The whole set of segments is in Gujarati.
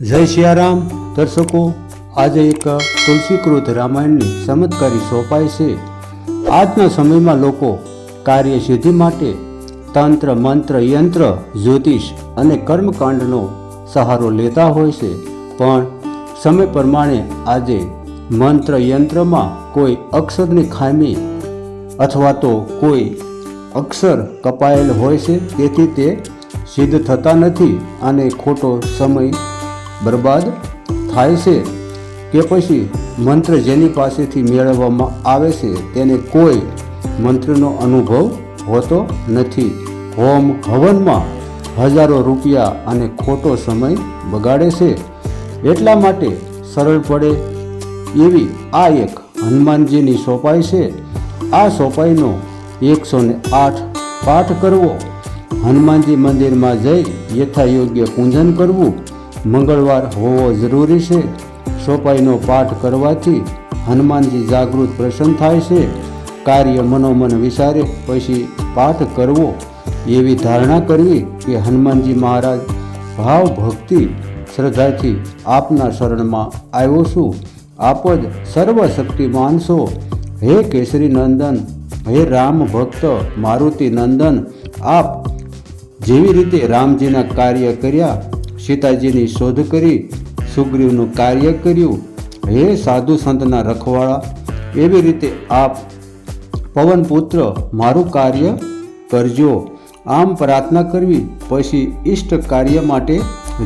જય સિયારામ દર્શકો, આજે એક તુલસીકૃત રામાયણની ચમત્કારી સોંપાય છે. આજના સમયમાં લોકો કાર્ય સિદ્ધિ માટે તંત્ર, મંત્ર, યંત્ર, જ્યોતિષ અને કર્મકાંડનો સહારો લેતા હોય છે. પણ સમય પ્રમાણે આજે મંત્ર, યંત્રમાં કોઈ અક્ષરની ખામી અથવા તો કોઈ અક્ષર કપાયેલ હોય છે, તેથી તે સિદ્ધ થતા નથી અને ખોટો સમય બરબાદ થાય છે કે પછી મંત્ર જેની પાસેથી મેળવવામાં આવે છે તેને કોઈ મંત્રનો અનુભવ હોતો નથી. હોમ હવનમાં હજારો રૂપિયા અને ખોટો સમય બગાડે છે. એટલા માટે સરળ પડે એવી આ એક હનુમાનજીની સોપાઈ છે. આ સોપાઈનો એકસો ને આઠ પાઠ કરવો. હનુમાનજી મંદિરમાં જઈ યથાયોગ્ય પૂજન કરવું. મંગળવાર હોવો જરૂરી છે. સોપાઈનો પાઠ કરવાથી હનુમાનજી જાગૃત પ્રસન્ન થાય છે. કાર્ય મનોમન વિચારે પછી પાઠ કરવો. એવી ધારણા કરવી કે હનુમાનજી મહારાજ ભાવ ભક્તિ શ્રદ્ધાથી આપના શરણમાં આવ્યો છું. આપ જ સર્વશક્તિ માનશો હે કેસરી નંદન, હે રામ ભક્ત, મારુતિ નંદન, આપ જેવી રીતે રામજીના કાર્ય કર્યા સીતાજીની શોધ કરી સુગ્રીવનું કાર્ય કર્યું. હે સાધુ સંતના રખવાળા, એવી રીતે આપ પવનપુત્ર મારું કાર્ય કરજો. આમ પ્રાર્થના કરવી, પછી ઈષ્ટ કાર્ય માટે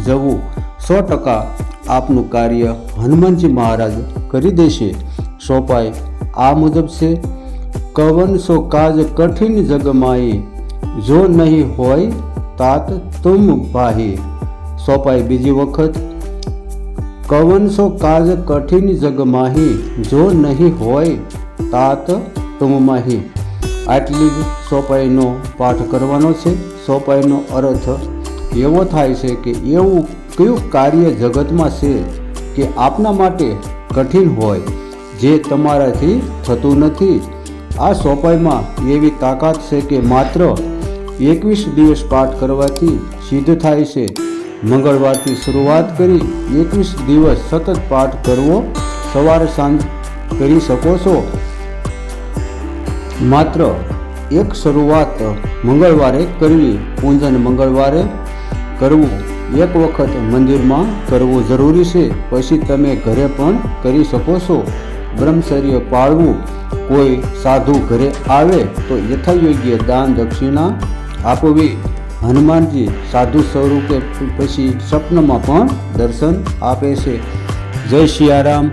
જવું. સો ટકા આપનું કાર્ય હનુમાનજી મહારાજ કરી દેશે. સોપાઈ આ મુજબ છે, કવન સો કાજ કઠિન જગમાય, જો નહીં હોય તાત તુમ પાહી સોપાઈ બીજી વખત. કવન સો કાજ કઠિન જગમાહી જો નહીં હોય તાત તુમ માહી. આટલી જ સોપાઈનો પાઠ કરવાનો છે. સોપાઈનો અર્થ એવો થાય છે કે એવું કયું કાર્ય જગતમાં છે કે આપના માટે કઠિન હોય, જે તમારાથી થતું નથી. આ સોપાઈમાં એવી તાકાત છે કે માત્ર એકવીસ દિવસ પાઠ કરવાથી સિદ્ધ થાય છે. મંગળવારથી શરૂઆત કરી એકવીસ દિવસ સતત પાઠ કરવો સવારે સાંજ કરી શકો છો. માત્ર એક શરૂઆત મંગળવારે કરવી, પૂજન મંગળવારે કરવું, એક વખત મંદિરમાં કરવું જરૂરી છે. પછી તમે ઘરે પણ કરી શકો છો. બ્રહ્મચર્ય પાળવું, કોઈ સાધુ ઘરે આવે તો યથાયોગ્ય દાન દક્ષિણા આપવી. હનુમાનજી સાધુ સ્વરૂપે પછી સ્વપ્નમાં પણ દર્શન આપે છે. જય સિયારામ